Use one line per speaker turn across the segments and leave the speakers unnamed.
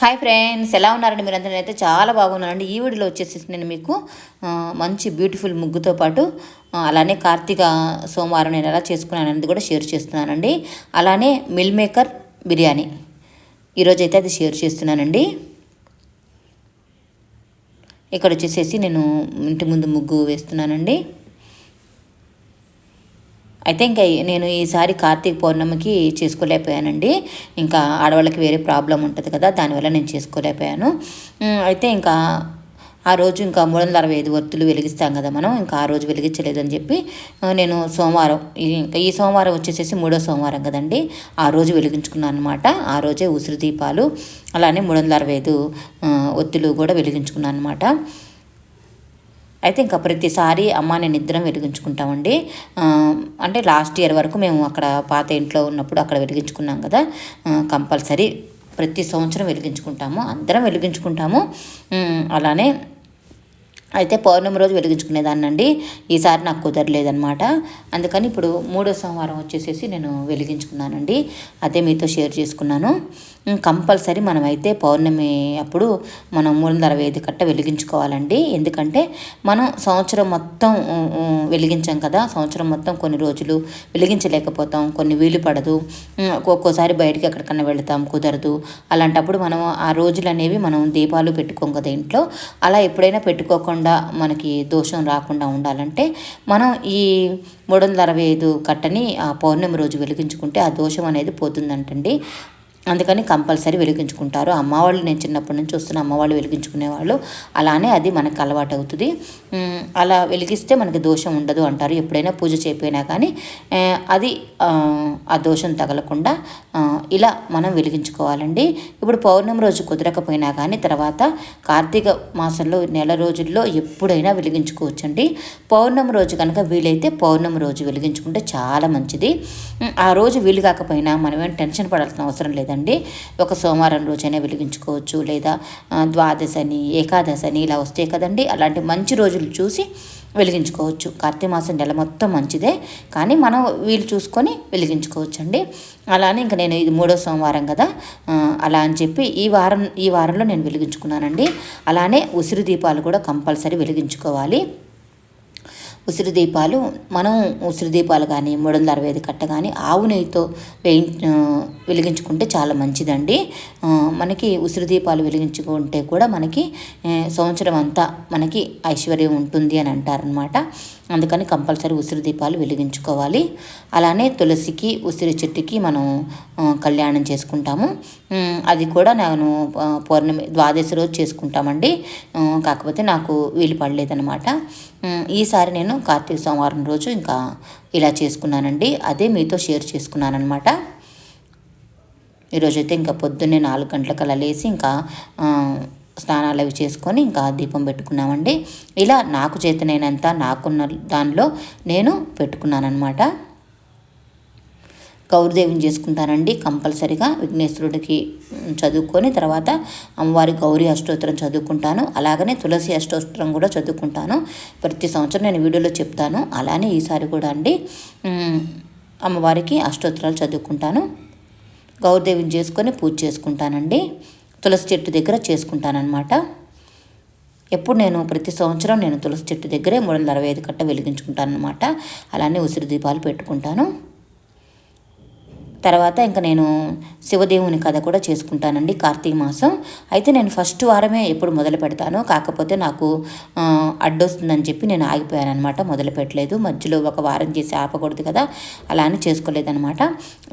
Hi friends ఎలా ఉన్నారండి మీరందరూ? అయితే చాలా బాగున్నారండి ఈ వీడియోలో వచ్చేసి నేను మీకు మంచి బ్యూటిఫుల్ ముగ్గుతో పాటు అలానే కార్తీక సోమవారం నేను ఎలా చేసుకున్నాను అనేది కూడా షేర్ చేస్తున్నానండి. అలానే మిల్ మేకర్ బిర్యానీ. ఈరోజు అయితే అది షేర్ చేస్తున్నానండి. ఇక్కడ వచ్చేసేసి నేను ఇంటి ముందు ముగ్గు వేస్తున్నానండి. అయితే ఇంకా నేను ఈసారి కార్తీక పౌర్ణమికి చేసుకోలేకపోయానండి. ఇంకా ఆడవాళ్ళకి వేరే ప్రాబ్లం ఉంటుంది కదా దానివల్ల నేను చేసుకోలేకపోయాను. అయితే ఇంకా ఆ రోజు ఇంకా మూడు వందల అరవై ఐదు ఒత్తులు వెలిగిస్తాం కదా మనం ఇంకా ఆ రోజు వెలిగించలేదని చెప్పి నేను సోమవారం ఈ- ఇంకా ఈ సోమవారం వచ్చేసేసి మూడో సోమవారం కదండి ఆ రోజు వెలిగించుకున్నాను అనమాట ఆ రోజే ఉసిరి దీపాలు అలానే మూడు వందల అరవై ఐదు ఒత్తులు కూడా వెలిగించుకున్నాను అనమాట అయితే ఇంకా ప్రతిసారి అమ్మ నేను ఇద్దరం వెలిగించుకుంటామండి. అంటే లాస్ట్ ఇయర్ వరకు మేము అక్కడ పాత ఇంట్లో ఉన్నప్పుడు అక్కడ వెలిగించుకున్నాం కదా. కంపల్సరీ ప్రతి సంవత్సరం వెలిగించుకుంటాము. అందరం వెలిగించుకుంటాము. అలానే అయితే పౌర్ణమి రోజు వెలిగించుకునేదాన్నండి. ఈసారి నాకు కుదరలేదనమాట అందుకని ఇప్పుడు మూడో సోమవారం వచ్చేసేసి నేను వెలిగించుకున్నానండి. అదే మీతో షేర్ చేసుకున్నాను. కంపల్సరీ మనమైతే పౌర్ణమి అప్పుడు మనం మూడు వందల అరవై ఐదు కట్ట వెలిగించుకోవాలండి. ఎందుకంటే మనం సంవత్సరం మొత్తం వెలిగించాం కదా. సంవత్సరం మొత్తం కొన్ని రోజులు వెలిగించలేకపోతాం. కొన్ని వీలు పడదు. ఒక్కోసారి బయటికి ఎక్కడికన్నా వెళతాం కుదరదు. అలాంటప్పుడు మనం ఆ రోజులు అనేవి మనం దీపాలు పెట్టుకోం కదా ఇంట్లో. అలా ఎప్పుడైనా పెట్టుకోకుండా మనకి దోషం రాకుండా ఉండాలంటే మనం ఈ మూడు వందల అరవై ఐదు కట్టని ఆ పౌర్ణమి రోజు వెలిగించుకుంటే ఆ దోషం అనేది పోతుందంటండి. అందుకని కంపల్సరీ వెలిగించుకుంటారు. అమ్మ వాళ్ళు నేను చిన్నప్పటి నుంచి వస్తున్న అమ్మవాళ్ళు వెలిగించుకునేవాళ్ళు. అలానే అది మనకు అలవాటు అవుతుంది అలా వెలిగిస్తే మనకి దోషం ఉండదు అంటారు. ఎప్పుడైనా పూజ చేయకపోయినా కానీ అది ఆ, దోషం తగలకుండా ఇలా మనం వెలిగించుకోవాలండి. ఇప్పుడు పౌర్ణమి రోజు కుదరకపోయినా కానీ తర్వాత కార్తీక మాసంలో నెల రోజుల్లో ఎప్పుడైనా వెలిగించుకోవచ్చండి. పౌర్ణమి రోజు కనుక వీలైతే పౌర్ణమి రోజు వెలిగించుకుంటే చాలా మంచిది. ఆ రోజు వీలు కాకపోయినా మనమేం టెన్షన్ పడాల్సిన అవసరం లేదండి. ఒక సోమవారం రోజైనా వెలిగించుకోవచ్చు. లేదా ద్వాదశని ద్వాదశి అని ఏకాదశి అని ఇలా వస్తాయి కదండి అలాంటి మంచి రోజులు చూసి వెలిగించుకోవచ్చు. కార్తీక మాసం నెల మొత్తం మంచిదే కానీ మనం వీలు చూసుకొని వెలిగించుకోవచ్చు అండి అలానే ఇంకా నేను ఇది మూడో సోమవారం కదా అలా అని చెప్పి ఈ వారం ఈ వారంలో నేను వెలిగించుకున్నానండి. అలానే ఉసిరి దీపాలు కూడా కంపల్సరీ వెలిగించుకోవాలి. ఉసిరి దీపాలు మనం ఉసిరి దీపాలు కానీ మూడు వందల అరవై ఐదు కట్ట కానీ ఆవు నెయ్యితో వేయి వెలిగించుకుంటే చాలా మంచిదండి. మనకి ఉసిరి దీపాలు వెలిగించుకుంటే కూడా మనకి సంవత్సరం అంతా మనకి ఐశ్వర్యం ఉంటుంది అని అంటారనమాట అందుకని కంపల్సరీ ఉసిరి దీపాలు వెలిగించుకోవాలి. అలానే తులసికి ఉసిరి చెట్టుకి మనం కళ్యాణం చేసుకుంటాము. అది కూడా నేను పౌర్ణమి ద్వాదశి రోజు చేసుకుంటామండి. కాకపోతే నాకు వీలు పడలేదనమాట ఈసారి నేను కార్తీక సోమవారం రోజు ఇంకా ఇలా చేసుకున్నానండి. అదే మీతో షేర్ చేసుకున్నానమాట ఈరోజైతే ఇంకా పొద్దున్నే నాలుగు గంటలకల్లా లేసి ఇంకా స్నానాలు అవి చేసుకొని ఇంకా దీపం పెట్టుకున్నామండి. ఇలా నాకు చేతనైనంత నాకున్న దానిలో నేను పెట్టుకున్నానమాట గౌరీదేవిని చేసుకుంటానండి కంపల్సరిగా విఘ్నేశ్వరుడికి చదువుకొని తర్వాత అమ్మవారి గౌరీ అష్టోత్తరం చదువుకుంటాను. అలాగనే తులసి అష్టోత్తరం కూడా చదువుకుంటాను. ప్రతి సంవత్సరం నేను వీడియోలో చెప్తాను. అలానే ఈసారి కూడా అండి అమ్మవారికి అష్టోత్తరాలు చదువుకుంటాను. గౌరీదేవిని చేసుకొని పూజ చేసుకుంటానండి. తులసి చెట్టు దగ్గర చేసుకుంటానన్నమాట. ఎప్పుడు నేను ప్రతి సంవత్సరం నేను తులసి చెట్టు దగ్గరే మూడు వందల అరవై ఐదు కట్ట వెలిగించుకుంటాను అనమాట అలానే ఉసిరి దీపాలు పెట్టుకుంటాను. తర్వాత ఇంకా నేను శివదేవుని కథ కూడా చేసుకుంటానండి కార్తీక మాసం. అయితే నేను ఫస్ట్ వారమే ఎప్పుడు మొదలు పెడతాను. కాకపోతే నాకు అడ్డొస్తుందని చెప్పి నేను ఆగిపోయాను అనమాట మొదలు పెట్టలేదు. మధ్యలో ఒక వారం చేసి ఆపకూడదు కదా. అలా అని చేసుకోలేదనమాట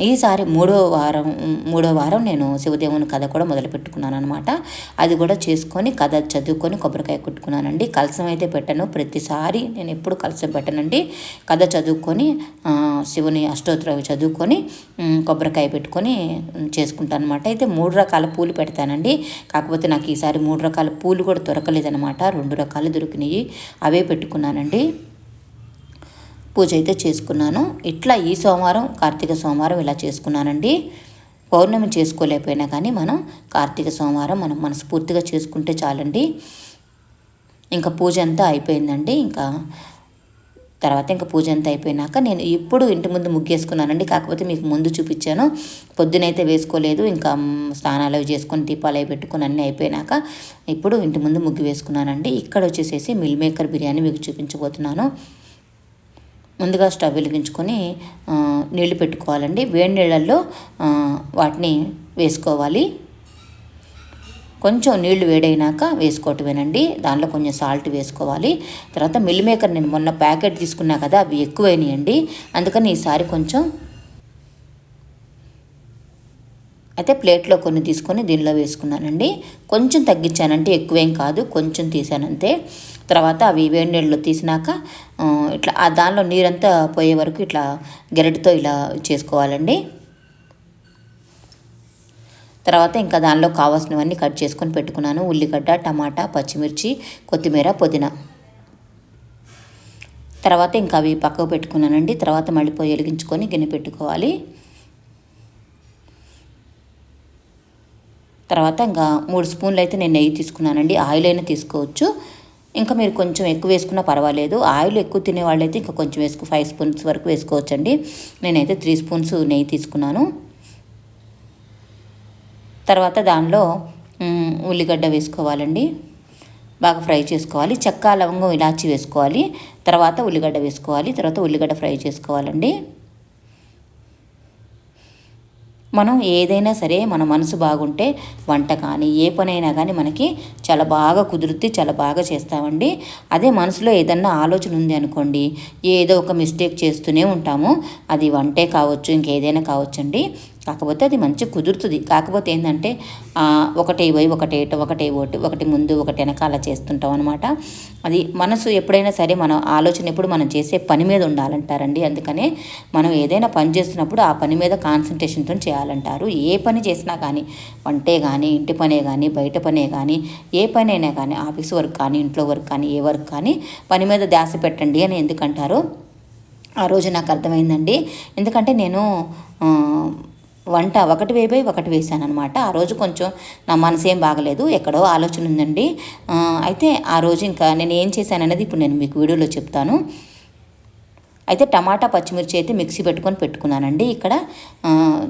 ఈసారి మూడో వారం మూడో వారం నేను శివదేవుని కథ కూడా మొదలు పెట్టుకున్నాను అనమాట అది కూడా చేసుకొని కథ చదువుకొని కొబ్బరికాయ కుట్టుకున్నానండి. కలసం అయితే పెట్టను. ప్రతిసారి నేను ఎప్పుడు కలసం పెట్టనండి. కథ చదువుకొని శివుని అష్టోత్తరం చదువుకొని కొబ్బరికాయ పెట్టుకొని చేసుకుంటాను అనమాట అయితే మూడు రకాల పూలు పెడతానండి. కాకపోతే నాకు ఈసారి మూడు రకాల పూలు కూడా దొరకలేదనమాట రెండు రకాలు దొరికినాయి. అవే పెట్టుకున్నానండి. పూజ అయితే చేసుకున్నాను. ఇట్లా ఈ సోమవారం కార్తీక సోమవారం ఇలా చేసుకున్నానండి. పౌర్ణమి చేసుకోలేకపోయినా కానీ మనం కార్తీక సోమవారం మనం మనస్ఫూర్తిగా చేసుకుంటే చాలండి. ఇంకా పూజ అంతా అయిపోయిందండి. ఇంకా తర్వాత ఇంకా పూజ అంతా అయిపోయినాక నేను ఇప్పుడు ఇంటి ముందు ముగ్గేసుకున్నానండి. కాకపోతే మీకు ముందు చూపించాను. పొద్దునైతే వేసుకోలేదు. ఇంకా స్నానాలు అవి చేసుకొని దీపాలు అవి పెట్టుకుని అన్నీ అయిపోయినాక ఇప్పుడు ఇంటి ముందు ముగ్గు వేసుకున్నానండి. ఇక్కడ వచ్చేసేసి మిల్ మేకర్ బిర్యానీ మీకు చూపించబోతున్నాను. ముందుగా స్టవ్ వెలిగించుకొని నీళ్ళు పెట్టుకోవాలండి. వేడి నీళ్ళల్లో వాటిని వేసుకోవాలి. కొంచెం నీళ్ళు వేడైనాక వేసుకోవటమేనండి. దాంట్లో కొంచెం సాల్ట్ వేసుకోవాలి. తర్వాత మిల్ మేకర్ నేను మొన్న ప్యాకెట్ తీసుకున్నా కదా అవి ఎక్కువైనాయండి. అందుకని ఈసారి కొంచెం అయితే ప్లేట్లో కొన్ని తీసుకొని దీనిలో వేసుకున్నానండి. కొంచెం తగ్గించానంటే ఎక్కువేం కాదు కొంచెం తీసానంతే. తర్వాత అవి వేడి నీళ్ళు తీసినాక ఇట్లా ఆ దానిలో నీరంతా పోయే వరకు ఇట్లా గెరటితో ఇలా చేసుకోవాలండి. తర్వాత ఇంకా దానిలో కావాల్సినవన్నీ కట్ చేసుకొని పెట్టుకున్నాను. ఉల్లిగడ్డ టమాటా పచ్చిమిర్చి కొత్తిమీర పుదీనా. తర్వాత ఇంకా అవి పక్కకు పెట్టుకున్నానండి. తర్వాత మళ్ళీ పొయ్యి వెలిగించుకొని గిన్నె పెట్టుకోవాలి. తర్వాత ఇంకా మూడు స్పూన్లు అయితే నేను నెయ్యి తీసుకున్నానండి. ఆయిల్ అయినా తీసుకోవచ్చు. ఇంకా మీరు కొంచెం ఎక్కువ వేసుకున్నా పర్వాలేదు. ఆయిల్ ఎక్కువ తినే వాళ్ళైతే ఇంకా కొంచెం వేసుకో ఫైవ్ స్పూన్స్ వరకు వేసుకోవచ్చండి. నేనైతే త్రీ స్పూన్స్ నెయ్యి తీసుకున్నాను. తర్వాత దానిలో ఉల్లిగడ్డ వేసుకోవాలండి. బాగా ఫ్రై చేసుకోవాలి. చెక్క లవంగం ఇలాచి వేసుకోవాలి. తర్వాత ఉల్లిగడ్డ వేసుకోవాలి. తర్వాత ఉల్లిగడ్డ ఫ్రై చేసుకోవాలండి. మనం ఏదైనా సరే మన మనసు బాగుంటే వంట కానీ ఏ పనైనా కానీ మనకి చాలా బాగా కుదిరితే చాలా బాగా చేస్తామండి. అదే మనసులో ఏదన్నా ఆలోచన ఉంది అనుకోండి ఏదో ఒక మిస్టేక్ చేస్తూనే ఉంటాము. అది వంటే కావచ్చు ఇంకేదైనా కావచ్చండి. కాకపోతే అది మంచి కుదురుతుంది. కాకపోతే ఏంటంటే ఒకటి పోయి ఒకటి ఒకటే ఒకటి ఒకటి ముందు ఒకటి వెనకాల చేస్తుంటాం అనమాట అది మనసు ఎప్పుడైనా సరే మన ఆలోచన ఎప్పుడు మనం చేసే పని మీద ఉండాలంటారండి. అందుకనే మనం ఏదైనా పని చేస్తున్నప్పుడు ఆ పని మీద కాన్సన్ట్రేషన్తో చేయాలంటారు. ఏ పని చేసినా కానీ వంటే కానీ ఇంటి పనే కానీ బయట పనే కానీ ఏ పని అయినా కానీ ఆఫీస్ వర్క్ కానీ ఇంట్లో వర్క్ కానీ ఏ వర్క్ కానీ పని మీద ధ్యాస పెట్టండి అని ఎందుకంటారు? ఆ రోజు నాకు అర్థమైందండి. ఎందుకంటే నేను వంట ఒకటి వేయిపోయి ఒకటి వేసాను అనమాట ఆ రోజు కొంచెం నా మనసు ఏం బాగలేదు ఎక్కడో ఆలోచన ఉందండి. అయితే ఆ రోజు ఇంకా నేను ఏం చేశాననేది ఇప్పుడు నేను మీకు వీడియోలో చెప్తాను. అయితే టమాటా పచ్చిమిర్చి అయితే మిక్సీ పెట్టుకొని పెట్టుకున్నానండి. ఇక్కడ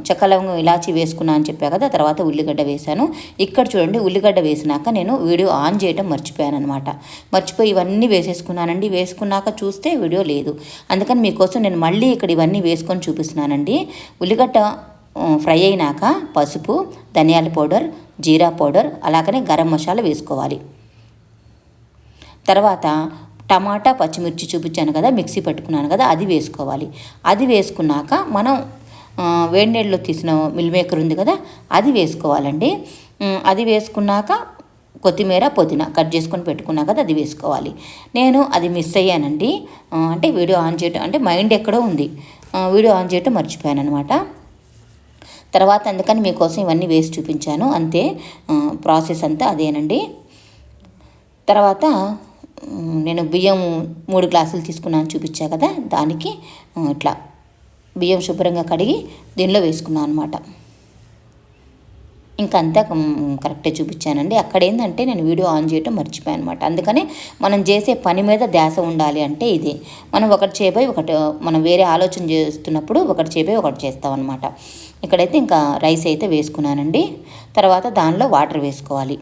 చెక్క లవంగం ఇలాచి వేసుకున్నా అని చెప్పా కదా తర్వాత ఉల్లిగడ్డ వేశాను. ఇక్కడ చూడండి ఉల్లిగడ్డ వేసినాక నేను వీడియో ఆన్ చేయడం మర్చిపోయాను అనమాట మర్చిపోయి ఇవన్నీ వేసేసుకున్నానండి. వేసుకున్నాక చూస్తే వీడియో లేదు. అందుకని మీకోసం నేను మళ్ళీ ఇక్కడ ఇవన్నీ వేసుకొని చూపిస్తున్నానండి. ఉల్లిగడ్డ ఫ్రై అయినాక పసుపు ధనియాల పౌడర్ జీరా పౌడర్ అలాగనే గరం మసాలా వేసుకోవాలి. తర్వాత టమాటా పచ్చిమిర్చి చూపించాను కదా మిక్సీ పెట్టుకున్నాను కదా అది వేసుకోవాలి. అది వేసుకున్నాక మనం వేడి నీళ్ళలో తీసిన మిల్ మేకర్ ఉంది కదా అది వేసుకోవాలండి. అది వేసుకున్నాక కొత్తిమీర పుదీనా కట్ చేసుకొని పెట్టుకున్నా కదా అది వేసుకోవాలి. నేను అది మిస్ అయ్యానండి. అంటే వీడియో ఆన్ చేయటం అంటే మైండ్ ఎక్కడో ఉంది. వీడియో ఆన్ చేయటం మర్చిపోయాను అనమాట తర్వాత అందుకని మీకోసం ఇవన్నీ వేసి చూపించాను. అంతే ప్రాసెస్ అంతా అదేనండి. తర్వాత నేను బియ్యం మూడు గ్లాసులు తీసుకున్నాను చూపించా కదా దానికి ఇట్లా బియ్యం శుభ్రంగా కడిగి దీనిలో వేసుకున్నాను అనమాట ఇంకంతా కరెక్టే చూపించానండి. అక్కడ ఏంటంటే నేను వీడియో ఆన్ చేయటం మర్చిపోయాను అనమాట అందుకనే మనం చేసే పని మీద ధ్యాస ఉండాలి అంటే ఇదే. మనం ఒకటి చేయబోయి ఒకటి మనం వేరే ఆలోచన చేస్తున్నప్పుడు ఒకటి చేయబోయి ఒకటి చేస్తాం అనమాట ఇక్కడైతే ఇంకా రైస్ అయితే వేసుకున్నానండి. తర్వాత దానిలో వాటర్ వేసుకోవాలి.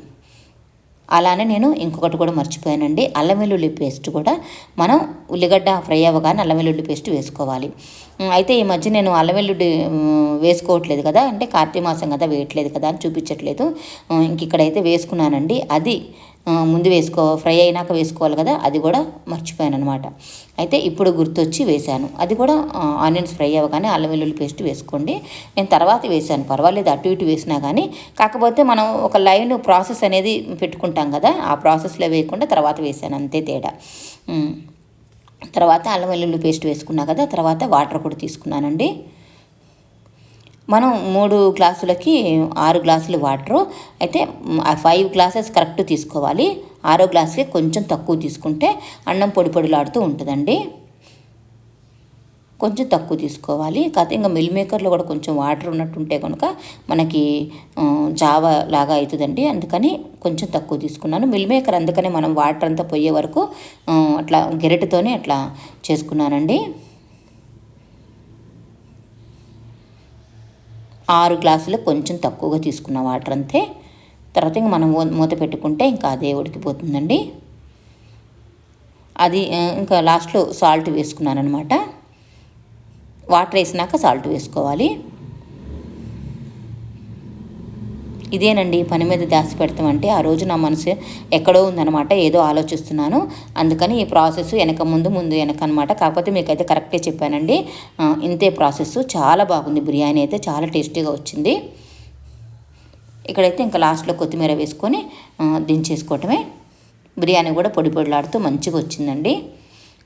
అలానే నేను ఇంకొకటి కూడా మర్చిపోయానండి. అల్లం వెల్లుల్లి పేస్ట్ కూడా మనం ఉల్లిగడ్డ ఫ్రై అవ్వగానే అల్లం వెల్లుల్లి పేస్ట్ వేసుకోవాలి. అయితే ఈ మధ్య నేను అల్లం వెల్లుల్లి వేసుకోవట్లేదు కదా అంటే కార్తీక మాసం కదా వేయట్లేదు కదా అని చూపించట్లేదు. ఇంక ఇక్కడైతే వేసుకున్నానండి. అది ముందు వేసుకో ఫ్రై అయినాక వేసుకోవాలి కదా అది కూడా మర్చిపోయాను అనమాట అయితే ఇప్పుడు గుర్తొచ్చి వేశాను. అది కూడా ఆనియన్స్ ఫ్రై అవ్వగానే అల్లం వెల్లుల్లి పేస్ట్ వేసుకోండి. నేను తర్వాత వేశాను పర్వాలేదు అటు ఇటు వేసినా కానీ కాకపోతే మనం ఒక లైన్ ప్రాసెస్ అనేది పెట్టుకుంటాం కదా ఆ ప్రాసెస్లో వేయకుండా తర్వాత వేశాను అంతే తేడా. తర్వాత అల్లం వెల్లుల్లి పేస్ట్ వేసుకున్నా కదా తర్వాత వాటర్ కూడా తీసుకున్నానండి. మనం మూడు గ్లాసులకి ఆరు గ్లాసులు వాటరు. అయితే ఫైవ్ గ్లాసెస్ కరెక్ట్ తీసుకోవాలి. ఆరో గ్లాసులకి కొంచెం తక్కువ తీసుకుంటే అన్నం పొడి పొడిలాడుతూ ఉంటుందండి. కొంచెం తక్కువ తీసుకోవాలి. కాకపోతే ఇంకా మిల్ మేకర్లో కూడా కొంచెం వాటర్ ఉన్నట్టుంటే కనుక మనకి జావా లాగా అవుతుందండి అందుకని కొంచెం తక్కువ తీసుకున్నాను. మిల్ మేకర్ అందుకనే మనం వాటర్ అంతా పోయే వరకు అట్లా గెరటితోనే అట్లా చేసుకున్నానండి. ఆరు గ్లాసులు కొంచెం తక్కువగా తీసుకున్న వాటర్ అంతే. తర్వాత ఇంక మనం మూత పెట్టుకుంటే ఇంకా అదే ఉడికిపోతుందండి అది ఇంకా లాస్ట్లో సాల్ట్ వేసుకున్నాను అనమాట వాటర్ వేసినాక సాల్ట్ వేసుకోవాలి. ఇదేనండి పని మీద దాసి పెడతామంటే ఆ రోజు నా మనసు ఎక్కడో ఉందనమాట ఏదో ఆలోచిస్తున్నాను. అందుకని ఈ ప్రాసెస్ వెనక ముందు ముందు వెనక అనమాట కాకపోతే మీకైతే కరెక్టే చెప్పానండి. ఇంతే ప్రాసెస్. చాలా బాగుంది. బిర్యానీ అయితే చాలా టేస్టీగా వచ్చింది. ఇక్కడైతే ఇంకా లాస్ట్లో కొత్తిమీర వేసుకొని దించేసుకోవటమే. బిర్యానీ కూడా పొడి పొడిలాడుతూ మంచిగా వచ్చిందండి.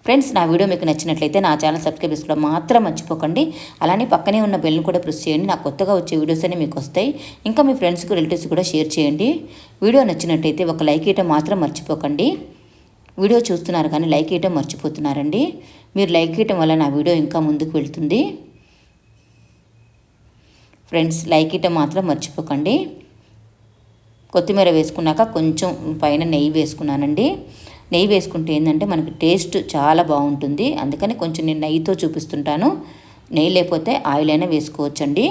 ఫ్రెండ్స్ నా వీడియో మీకు నచ్చినట్లయితే నా ఛానల్ సబ్స్క్రైబ్ చేసుకోవడం మాత్రం మర్చిపోకండి. అలానే పక్కనే ఉన్న బెల్ని కూడా ప్రెస్ చేయండి. నాకు కొత్తగా వచ్చే వీడియోస్ అన్ని మీకు వస్తాయి. ఇంకా మీ ఫ్రెండ్స్కి రిలేటివ్స్ కూడా షేర్ చేయండి. వీడియో నచ్చినట్టయితే ఒక లైక్ ఇవ్వటం మాత్రం మర్చిపోకండి. వీడియో చూస్తున్నారు కానీ లైక్ ఇవ్వటం మర్చిపోతున్నారండి. మీరు లైక్ ఇవ్వటం వల్ల నా వీడియో ఇంకా ముందుకు వెళ్తుంది. ఫ్రెండ్స్ లైక్ ఇవ్వటం మాత్రం మర్చిపోకండి. కొత్తిమీర వేసుకున్నాక కొంచెం పైన నెయ్యి వేసుకున్నానండి. నెయ్యి వేసుకుంటే ఏంటంటే మనకి టేస్ట్ చాలా బాగుంటుంది. అందుకని కొంచెం నేను నెయ్యితో చూపిస్తుంటాను. నెయ్యి లేకపోతే ఆయిల్ అయినా వేసుకోవచ్చండి.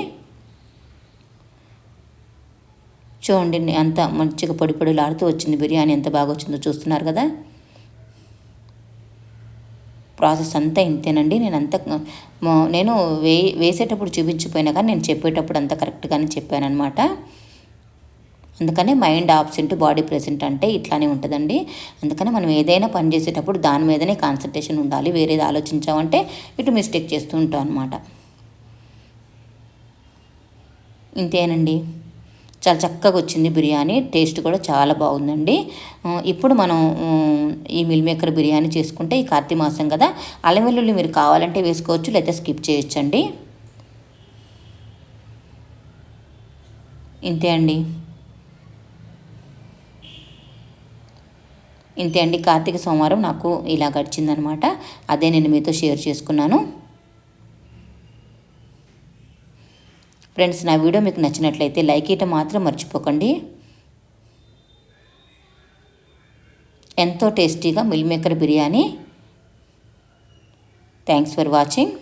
చూడండి అంత మంచిగా పొడి పొడిలాడుతూ వచ్చింది బిర్యానీ. ఎంత బాగా వచ్చిందో చూస్తున్నారు కదా? ప్రాసెస్ అంతా ఇంతేనండి. నేను అంత నేను వే వేసేటప్పుడు చూపించిపోయినా కానీ నేను చెప్పేటప్పుడు అంతా కరెక్ట్గానే చెప్పాను అనమాట అందుకనే మైండ్ ఆబ్సెంట్ బాడీ ప్రెసెంట్ అంటే ఇట్లానే ఉంటుందండి. అందుకని మనం ఏదైనా పని చేసేటప్పుడు దాని మీదనే కాన్సన్ట్రేషన్ ఉండాలి. వేరేది ఆలోచించామంటే ఇటు మిస్టేక్ చేస్తూ ఉంటాం అనమాట ఇంతేనండి. చాలా చక్కగా వచ్చింది బిర్యానీ. టేస్ట్ కూడా చాలా బాగుందండి. ఇప్పుడు మనం ఈ మిల్ మేకర్ బిర్యానీ చేసుకుంటే ఈ కార్తీక మాసం కదా అల్లం వెల్లుల్లి మీరు కావాలంటే వేసుకోవచ్చు లేకపోతే స్కిప్ చేయొచ్చండి. ఇంతే అండి. ఇంతే అండి. కార్తీక సోమవారం నాకు ఇలా గడిచిందనమాట. అదే నేను మీతో షేర్ చేసుకున్నాను. ఫ్రెండ్స్ నా వీడియో మీకు నచ్చినట్లయితే లైక్ ఇయటం మాత్రం మర్చిపోకండి. ఎంతో టేస్టీగా meal maker biryani. Thanks for watching